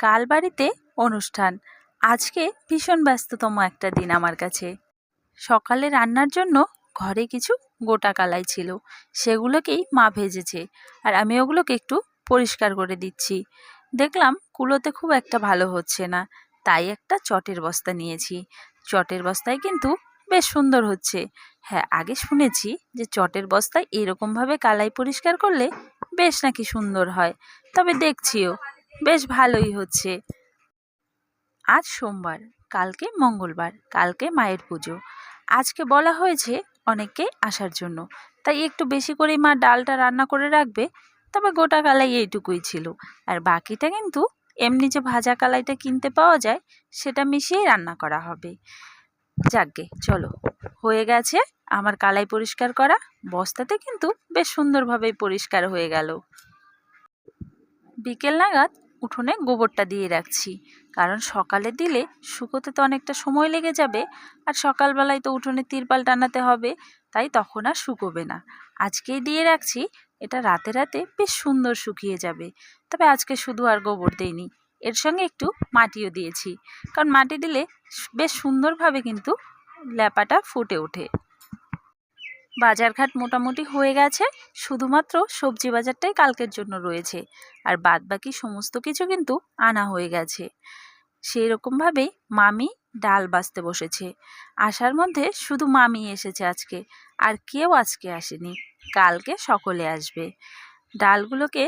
কাল বাড়িতে অনুষ্ঠান। আজকে ভীষণ ব্যস্ততম একটা দিন আমার কাছে। সকালে রান্নার জন্য ঘরে কিছু গোটা কালাই ছিল। সেগুলোকেই মা ভেজেছে আর আমি ওগুলোকে একটু পরিষ্কার করে দিচ্ছি। দেখলাম কুলোতে খুব একটা ভালো হচ্ছে না, তাই একটা চটের বস্তা নিয়েছি। চটের বস্তায় কিন্তু বেশ সুন্দর হচ্ছে। হ্যাঁ আগে শুনেছি যে চটের বস্তায় এরকমভাবে কালাই পরিষ্কার করলে বেশ নাকি সুন্দর হয়, তবে দেখছিও। বেশ ভালোই হচ্ছে। আজ সোমবার, কালকে মঙ্গলবার, কালকে মায়ের পুজো। আজকে বলা হয়েছে অনেককে আসার জন্য। তাই একটু বেশি করে মা ডালটা রান্না করে রাখবে, তবে গোটা কালাই এইটুকুই ছিল। আর বাকিটা কিন্তু এমনি যে ভাজা কালাইটা কিনতে পাওয়া যায়, সেটা মিশিয়েই রান্না করা হবে। যাকগে, চলো। হয়ে গেছে আমার কালাই পরিষ্কার করা। বস্তাতে কিন্তু বেশ সুন্দরভাবেই পরিষ্কার হয়ে গেল। বিকেল নাগাদ উঠোনে গোবরটা দিয়ে রাখছি। কারণ সকালে দিলে শুকোতে তো অনেকটা সময় লেগে যাবে, আর সকালবেলায় তো উঠোনে তিরপাল টানাতে হবে, তাই তখন আর শুকোবে না। আজকেই দিয়ে রাখছি, এটা রাতে রাতে বেশ সুন্দর শুকিয়ে যাবে। তবে আজকে শুধু আর গোবর দেইনি, এর সঙ্গে একটু মাটিও দিয়েছি। কারণ মাটি দিলে বেশ সুন্দরভাবে কিন্তু ল্যাপাটা ফুটে ওঠে। বাজারঘাট মোটামুটি হয়ে গেছে। শুধুমাত্র সবজি বাজারটাই কালকের জন্য রয়েছে। আর বাদ বাকি সমস্ত কিছু কিন্তু আনা হয়ে গেছে। সেই রকমভাবেই মামি ডাল বাছতে বসেছে। আসার মধ্যে শুধু মামি এসেছে আজকে। আর কেউ আজকে আসেনি। কালকে সকলে আসবে। ডালগুলোকে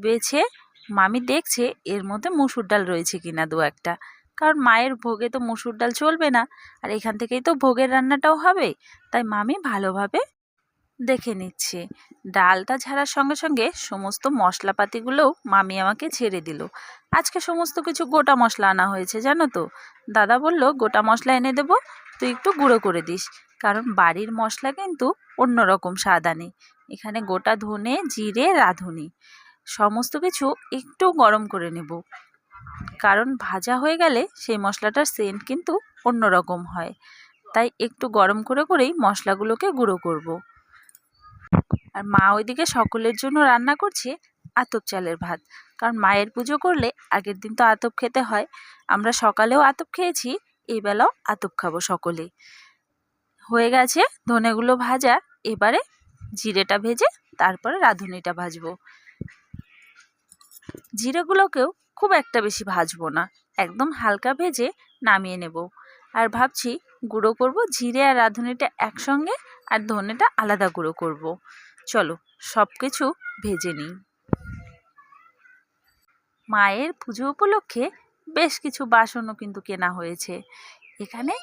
বেছে মামি দেখছে এর মধ্যে মুসুর ডাল রয়েছে কিনা দু একটা। কারণ মায়ের ভোগে তো মুসুর ডাল চলবে না, আর এখান থেকেই তো ভোগের রান্নাটাও হবে। তাই মামি ভালোভাবে দেখে নিচ্ছে। ডালটা ঝাড়ার সঙ্গে সঙ্গে সমস্ত মশলাপাতিগুলোও মামি আমাকে ছেড়ে দিল। আজকে সমস্ত কিছু গোটা মশলা আনা হয়েছে, জানো তো? দাদা বলল, গোটা মশলা এনে দেবো, তুই একটু গুঁড়ো করে দিস। কারণ বাড়ির মশলা কিন্তু অন্যরকম স্বাদ আনে। এখানে গোটা ধনে, জিরে, রাঁধুনি। সমস্ত কিছু একটু গরম করে নেব। কারণ ভাজা হয়ে গেলে সেই মশলাটার সেন্ট কিন্তু অন্যরকম হয়। তাই একটু গরম করে করেই মশলাগুলোকে গুঁড়ো করব। আর মা ওইদিকে সকলের জন্য রান্না করছে আতপ চালের ভাত। কারণ মায়ের পুজো করলে আগের দিন তো আতপ খেতে হয়। আমরা সকালেও আতপ খেয়েছি, এই বেলাও আতপ খাব সকলে। হয়ে গেছে ধনেগুলো ভাজা, এবারে জিরেটা ভেজে তারপরে রাঁধুনিটা ভাজবো। জিরেগুলোকেও খুব একটা বেশি ভাজবো না। একদম হালকা ভেজে নামিয়ে নেব। আর ভাবছি গুঁড়ো করব জিরে আর রাঁধুনিটা একসঙ্গে আর ধনেটা আলাদা গুঁড়ো করব। চলো সব কিছু ভেজে নিই। মায়ের পুজো উপলক্ষে বেশ কিছু বাসনও কিন্তু কেনা হয়েছে। এখানে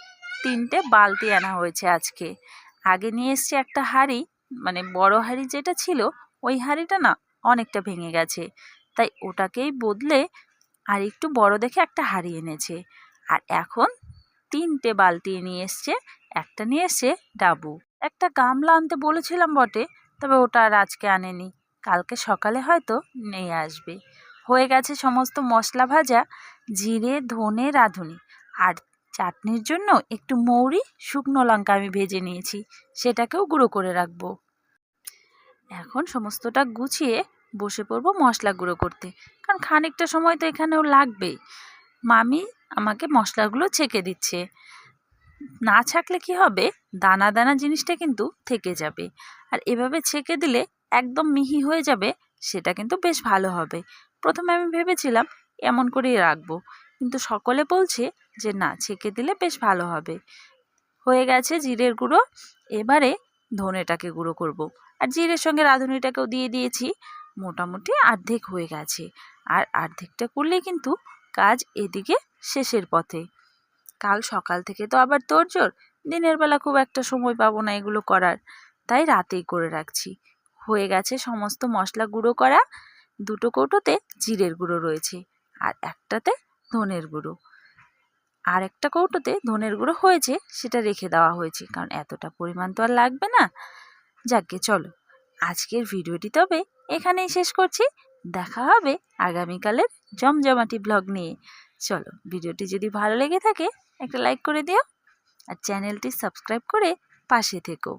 তিনটে বালতি আনা হয়েছে আজকে। আগে নিয়ে এসছে একটা হাঁড়ি মানে বড় হাঁড়ি যেটা ছিল, ওই হাঁড়িটা না অনেকটা ভেঙে গেছে। তাই ওটাকেই বদলে আর একটু বড় দেখে একটা হাঁড়ি এনেছে। আর এখন তিনটে বালতি নিয়ে এসছে, একটা নিয়ে এসছে ডাবু। একটা গামলা আনতে বলেছিলাম বটে, তবে ওটা আর আজকে আনেনি। কালকে সকালে হয়তো নিয়ে আসবে। হয়ে গেছে সমস্ত মশলা ভাজা, জিরে, ধনে, রাঁধুনি। আর চাটনির জন্য একটু মৌরি, শুকনো লঙ্কা আমি ভেজে নিয়েছি। সেটাকেও গুঁড়ো করে রাখব। এখন সমস্তটা গুছিয়ে বসে পড়ব মশলা গুঁড়ো করতে। কারণ খানিকটা সময় তো এখানেও লাগবেই। মামি আমাকে মশলাগুলো ছেঁকে দিচ্ছে। না ছাকলে কি হবে? দানা দানা জিনিসটা কিন্তু থেকে যাবে। আর এভাবে ছেঁকে দিলে একদম মিহি হয়ে যাবে, সেটা কিন্তু বেশ ভালো হবে। প্রথমে আমি ভেবেছিলাম এমন করেই রাখব। কিন্তু সকলে বলছে যে, না, ছেঁকে দিলে বেশ ভালো হবে। হয়ে গেছে জিরের গুঁড়ো। এবারে ধনেটাকে গুঁড়ো করব। আর জিরের সঙ্গে রাঁধুনিটাকেও দিয়ে দিয়েছি। মোটামুটি অর্ধেক হয়ে গেছে। আর অর্ধেকটা করলে কিন্তু কাজ এদিকে শেষের পথে। কাল সকাল থেকে তো আবার তোড়জোড়, দিনের বেলা খুব একটা সময় পাবো না এগুলো করার। তাই রাতেই করে রাখছি। হয়ে গেছে সমস্ত মশলা গুঁড়ো করা। দুটো কৌটোতে জিরের গুঁড়ো রয়েছে আর একটাতে ধনের গুঁড়ো। আর একটা কৌটোতে ধনের গুঁড়ো হয়েছে সেটা রেখে দেওয়া হয়েছে কারণ এতটা পরিমাণ তো আর লাগবে না। যাকে চলো। আজকের ভিডিওটি তবে এখানেই শেষ করছি। দেখা হবে আগামীকালের জমজমাটি ব্লগ নিয়ে। চলো, ভিডিওটি যদি ভালো লেগে থাকে, একটা লাইক করে দিও আর চ্যানেলটি সাবস্ক্রাইব করে পাশে থেকো।